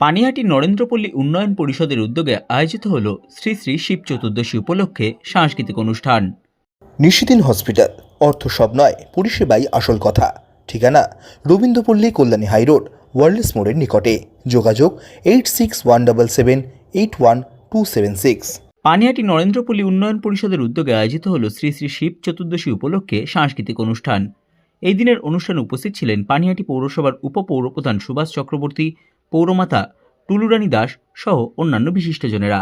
পানিহাটি নরেন্দ্রপল্লী উন্নয়ন পরিষদের উদ্যোগে আয়োজিত হল শ্রী শ্রী শিব চতুর্দশী উপলক্ষে সাংস্কৃতিক অনুষ্ঠান। নিশিদিন হসপিটাল অর্থ সব নয় পরিষেবাই আসল কথা। ঠিকানা রবীন্দ্রপল্লী কল্যাণী হাইরোড ওয়ার্ল্ডস মোড়ের নিকটে। যোগাযোগ eight six one double seven eight one two seven six. Panihati Narendrapalli উন্নয়ন পরিষদের উদ্যোগে আয়োজিত হল শ্রী শ্রী শিব চতুর্দশী উপলক্ষে সাংস্কৃতিক অনুষ্ঠান। এই দিনের অনুষ্ঠানে উপস্থিত ছিলেন পানিহাটি পৌরসভার উপপৌরপ্রধান সুভাষ চক্রবর্তী পৌরমাতা টুলুরানী দাস সহ অন্যান্য বিশিষ্টজনেরা।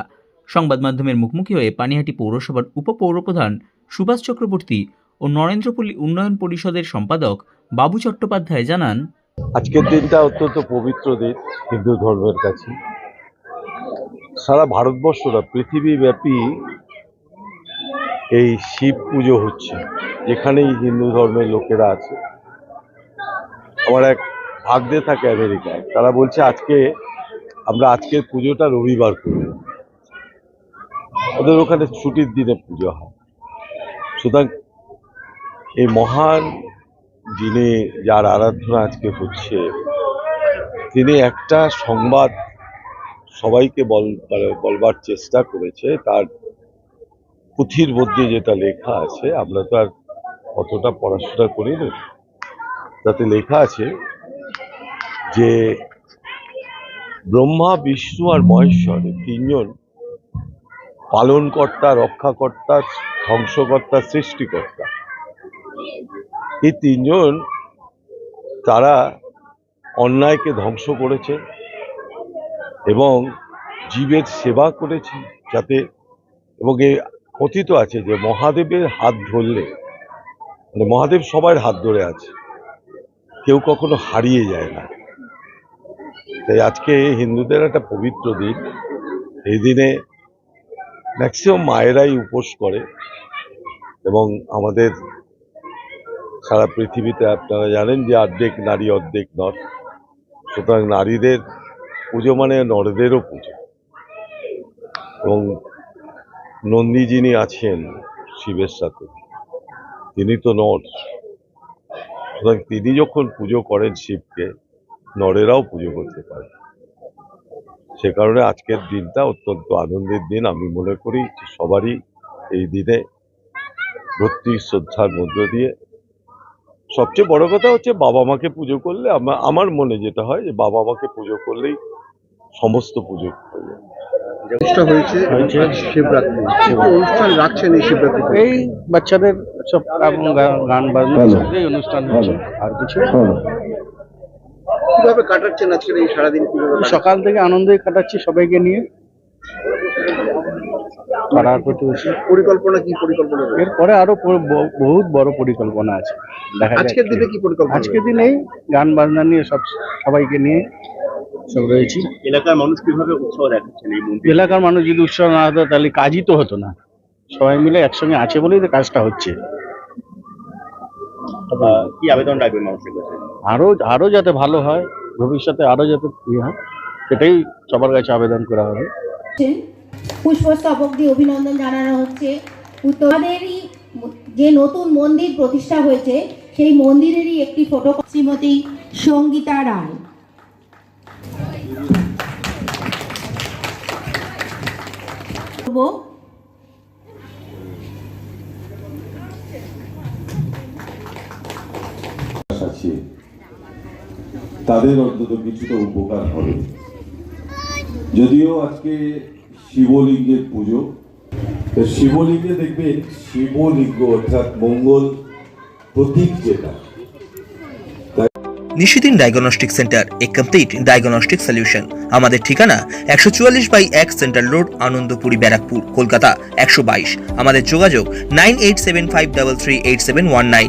সংবাদ মাধ্যমের মুখোমুখি হয়ে পানিহাটি পৌরসভার উপপৌরপ্রধান সুভাষ চক্রবর্তী ও নরেন্দ্রপল্লী উন্নয়ন পরিষদের সম্পাদক বাবু চট্টোপাধ্যায় জানান, আজকের দিনটা অত্যন্ত পবিত্র দিন হিন্দু ধর্মের কাছে। সারা ভারতবর্ষ না, পৃথিবীব্যাপী এই শিব পুজো হচ্ছে, যেখানেই হিন্দু ধর্মের লোকেরা আছে। আমার এক ভাগ্যে থাকে আমেরিকায়। তারা বলছে, আজকে আমরা আজকের পুজোটা রবিবার করব। ওদের ওখানে ছুটির দিনে পুজো হয়। সুতরাং এই মহান যিনি যার আরাধনা আজকে হচ্ছে, তিনি একটা সংবাদ সবাইকে বল মানে বলবার চেষ্টা করেছে। তার পুঁথির মধ্যে যেটা লেখা আছে, আমরা তো আর অতটা পড়াশোনা করি না তাতে লেখা আছে যে ব্রহ্মা, বিষ্ণু আর মহেশ্বর তিনজন পালনকর্তা, রক্ষাকর্তা, ধ্বংসকর্তা, সৃষ্টিকর্তা। এই তিনজন তারা অন্যায়কে ধ্বংস করেছে এবং জীবের সেবা করেছে যাতে এবং এ কথিত আছে যে মহাদেবের হাত ধরলে মানে মহাদেব সবার হাত ধরে আছে, কেউ কখনো হারিয়ে যায় না। তাই আজকে হিন্দুদের একটা পবিত্র দিন। এই দিনে ম্যাক্সিমাম মায়েরাই উপোস করে এবং আমাদের সারা পৃথিবীতে আপনারা জানেন যে অর্ধেক নারী, অর্ধেক নর। সুতরাং নারীদের পুজো মানে নরদেরও পুজো। এবং নন্দী যিনি আছেন শিবের সাথে, তিনি তো নর। সুতরাং তিনি যখন পুজো করেন শিবকে নরেরাও পুজো করতে পারে। সে কারণে আজকের দিনটা অত্যন্ত আনন্দের দিন। আমি মনে করি যে সবারই এই দিনে ভক্তি শ্রদ্ধার মধ্য দিয়ে সবচেয়ে বড় কথা হচ্ছে বাবা মাকে পুজো করলে আমার আমার মনে যেটা হয় যে বাবা মাকে পুজো করলেই সমস্ত পুজো হয়ে যায়। হয়েছে শিবরাত্রি। অনুষ্ঠান রাখছেন এই শিবরাত্রি এই বাচ্চাদের সব গান বাজনা অনুষ্ঠান আর কিছু। কীভাবে কাটাচ্ছেন আজকের এই সারাদিন? সকাল থেকে আনন্দই কাটাচ্ছি সবাইকে নিয়ে। পাড়ার প্রতিবেশী পরিকল্পনা কি পরিকল্পনা এরপরে আরও বহুত বড় পরিকল্পনা আছে। দেখা আজকের দিনে কি পরিকল্পনা আজকের দিনেই গান বাজনা নিয়ে সব সবাইকে নিয়ে সব রয়েছি। এলাকার মানুষ কীভাবে উৎসাহ দেখাচ্ছেন এই এলাকার মানুষ যদি উৎসাহ না হতো তাহলে কাজই তো হতো না। সবাই মিলে একসঙ্গে আছে বলেই তো কাজটা হচ্ছে। কি আবেদন রাখবেন মানুষের কাছে আরও আরও যাতে ভালো হয় ভবিষ্যতে আরও যাতে ইয়ে হয় সেটাই সবার কাছে আবেদন করা হবে। পুষ্পস্তবক দিয়ে অভিনন্দন জানানো হচ্ছে উত্তরাদেরই যে নতুন মন্দির প্রতিষ্ঠা হয়েছে সেই মন্দিরেরই একটি ফটো শ্রীমতী সঙ্গীতা রায় করব। আছে। তাদের অন্তত কিছুটা উপকার হবে। যদিও আজকে শিবলিঙ্গের পুজো। শিবলিঙ্গে দেখবেন শিবলিঙ্গ অর্থাৎ মঙ্গল প্রতীক যেটা। Nishidin diagnostic centre, a complete diagnostic solution. আমাদের ঠিকানা একশো চুয়াল্লিশ বাই এক সেন্ট্রাল রোড, আনন্দপুরি ব্যারাকপুর, কলকাতা একশো বাইশ। আমাদের যোগাযোগ nine eight seven five double three eight seven one nine.